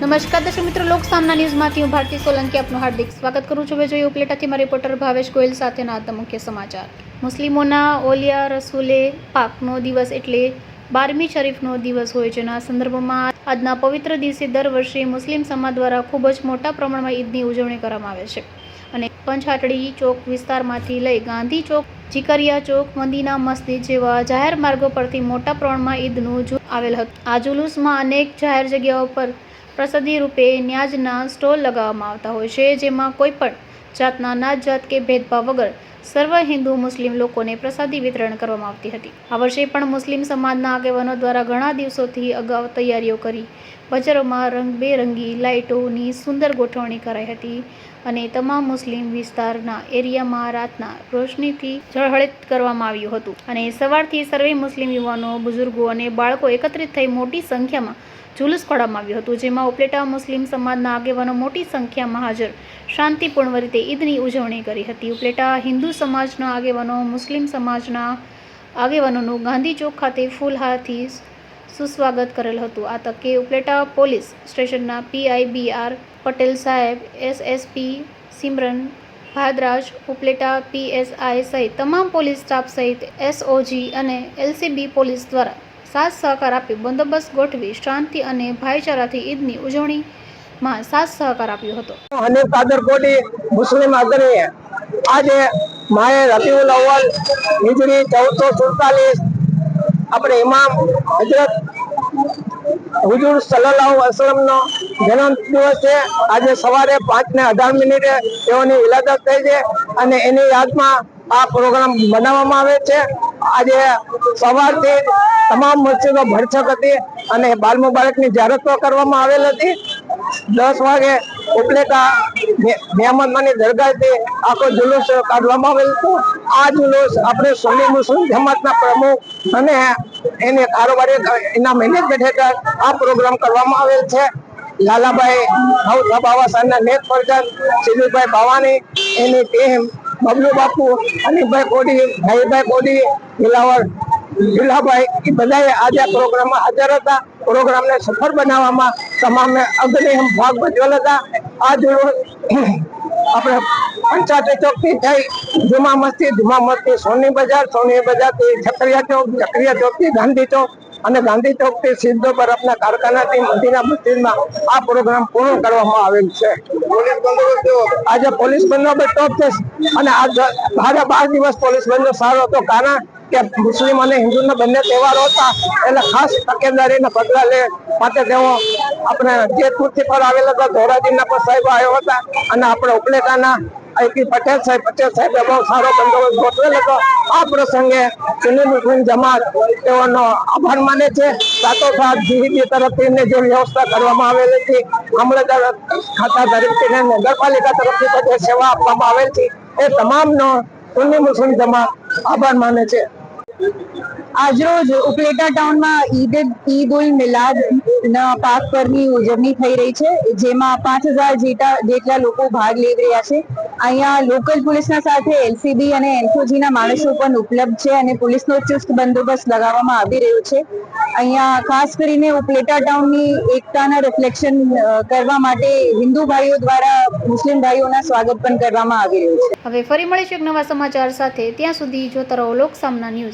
નમસ્કાર, દર્શક મિત્રો, લોક સામના ન્યૂઝમાંથી હું ભારતી સોલંકી આપનું હાર્દિક સ્વાગત કરું છું. હવે જોઈએ ઉપલેટાથી મારા રિપોર્ટર ભાવેશ ગોયલ સાથેના આજના મુખ્ય સમાચાર. મુસ્લિમોના ઓલિયા રસુલે પાકનો દિવસ એટલે બારમી શરીફનો દિવસ હોય જેના સંદર્ભમાં આજના પવિત્ર દિવસે દર વર્ષે મુસ્લિમ સમાજ દ્વારા ખૂબ જ મોટા પ્રમાણમાં ઈદની ઉજવણી કરવામાં આવે છે. અને પંચહાટડી ચોક વિસ્તારમાંથી લઈ ગાંધી ચોક, જીકરિયા ચોક મંદીના મસ્જિદ જેવા જાહેર માર્ગો પરથી મોટા પ્રમાણમાં ઈદનું જુ આવેલ હતું. આ જુલુસમાં અનેક જાહેર જગ્યાઓ પર પ્રસાદી રૂપે ન્યાજના સ્ટોલ લગાવવામાં આવતા હોય છે, જેમાં કોઈપણ જાતના નાત જાત કે ભેદભાવ વગર સર્વ હિન્દુ મુસ્લિમ લોકોને પ્રસાદી વિતરણ કરવામાં આવતી હતી. આ વર્ષે પણ મુસ્લિમ સમાજના આગેવાનો દ્વારા ઘણા દિવસોથી અગાઉ તૈયારીઓ કરી બજારોમાં રંગબેરંગી લાઇટોની સુંદર ગોઠવણી કરાઈ હતી અને તમામ મુસ્લિમ વિસ્તારના એરિયામાં રાતના રોશનીથી ઝળહળિત કરવામાં આવ્યું હતું. અને સવારથી સર્વે મુસ્લિમ યુવાનો, બુઝુર્ગો અને બાળકો એકત્રિત થઈ મોટી સંખ્યામાં જુલુસ કાઢવામાં આવ્યું હતું, જેમાં ઉપલેટા મુસ્લિમ સમાજના આગેવાનો મોટી સંખ્યામાં હાજર. શાંતિપૂર્ણ રીતે ઈદની ઉજવણી કરી હતી. ઉપલેટા હિન્દુ સમાજના આગેવાનો, મુસ્લિમ સમાજના આગેવાનોનું ગાંધી ચોક ખાતે ફૂલહારથી સુસ્વાગત કરેલ હતું. આ તકે ઉપલેટા પોલીસ સ્ટેશનના પીઆઈ બી આર પટેલ સાહેબ, એસએસપી સિમરન ભાદરાજ, ઉપલેટા પીએસઆઈ સહિત તમામ પોલીસ સ્ટાફ સહિત એસઓજી અને એલસીબી પોલીસ દ્વારા સાથ સહકાર આપી બંદોબસ્ત ગોઠવી શાંતિ અને ભાઈચારાથી ઈદની ઉજવણીમાં સાથ સહકાર આપ્યો હતો. હનીફ કાદર કોટી મુસ્લિમ અગ્રણી આજે માએ રબીઉલ અવ્વલ, હિજરી, ચૌદસો સુડતાલીસ, આપણે ઇમામ હજરત હુજુર સલ્લલ્લાહુ અલૈહિ વસલ્લમનો જન્મ દિવસ છે. આજે સવારે પાંચ ને અઢાર મિનિટે તેઓની વિલાદત થઈ છે અને એની યાદમાં આ પ્રોગ્રામ બનાવવામાં આવે છે. આજે સવારથી તમામ મસ્જિદો ભરછક હતી અને બાલ મુબારકની જાહેરાતો કરવામાં આવેલ હતી. દસ વાગે ઉપલેટા નિયામતમાની દરગાહથી આખો જુલુસ કાઢવામાં આવેલ હતો. આ જુલુસ આપણે સુન્ની મુસ્લિમ જમાતના પ્રમુખ અને એને કારોબારી એના મેનેજમેન્ટ હેઠળ આ પ્રોગ્રામ કરવામાં આવેલ છે. લાલાભાઈ નવસા બાવા સાહેબના નેત પ્રજન સિદ્ધુભાઈ ભાવાની, એની ટીમ બબલુ બાપુ અનિલભાઈ કોડી ભાઈભાઈ કોડી દિલાવર જિલ્લાભાઈ એ બધાએ આજે આ પ્રોગ્રામમાં હાજર હતા. પ્રોગ્રામને સફળ બનાવવામાં તમામે અગ્નિ ભાગ ભજવેલ હતા. આ જોડ આપણે પંચાયત ચોકથી થઈ જુમા મસ્તી જુમા મસ્તી સોની બજાર સોની બજારથી ચકરિયા ચોક ચકરિયા ચોકથી ગાંધી ચોક અને ગાંધી ચોકથી સીધો બરફના કારખાનાથી મંદિરના મસ્જિદમાં આ પ્રોગ્રામ પૂર્ણ કરવામાં આવેલ છે. આજે પોલીસ બંદોબસ્ત ટોપ છે. અને આ બારે બાર દિવસ પોલીસ બંદોબસ્ત સારો હતો. કારણ કે મુસ્લિમ અને હિન્દુના બંને તહેવારો હતા. એટલે ખાસ તકેદારીના પગલા લે માટે તેઓ આપણે જેતપુરથી પર આવેલા હતા. ધોરાજીના પણ સાહેબ આવ્યા હતા. અને આપણે ઉપલેટાના આઈપી પટેલ સાહેબ, પટેલ સાહેબે બહુ સારો બંદોબસ્ત ગોઠવેલ હતો. આ પ્રસંગે સુનિલ મુસ્લિમ જમાત તેઓનો આભાર માને છે. સાથોસાથ જીવીબી તરફથી એમને જે વ્યવસ્થા કરવામાં આવેલી હતી મામલતદાર ખાતા તરફથી નગરપાલિકા તરફથી જે સેવા આપવામાં આવેલ છે, એ તમામનો સુન્ની મુસ્લિમ જમાત આભાર માને છે. આજરોજ ઉપલેટા ટાઉનમાં ઈદ ઈદ ઉલ મિલાદ ના પાક પરની ઉજવણી થઈ રહી છે, જેમાં પાંચ હજાર જેટલા લોકો ભાગ લઈ રહ્યા છે. અહીંયા લોકલ પોલીસના સાથે એલસીબી અને એનફોજી ના માણસો પણ ઉપલબ્ધ છે અને પોલીસનો ચુસ્ત બંદોબસ્ત લગાવવામાં આવી રહ્યો છે. અહીંયા ખાસ કરીને ઉપલેટા ટાઉનની એકતાના રિફ્લેક્શન કરવા માટે હિન્દુ ભાઈઓ દ્વારા મુસ્લિમ ભાઈઓના સ્વાગત પણ કરવામાં આવી રહ્યું છે. હવે ફરી મળીશું એક નવા સમાચાર સાથે. ત્યાં સુધી જોતા રહો લોક સામના ન્યૂઝ.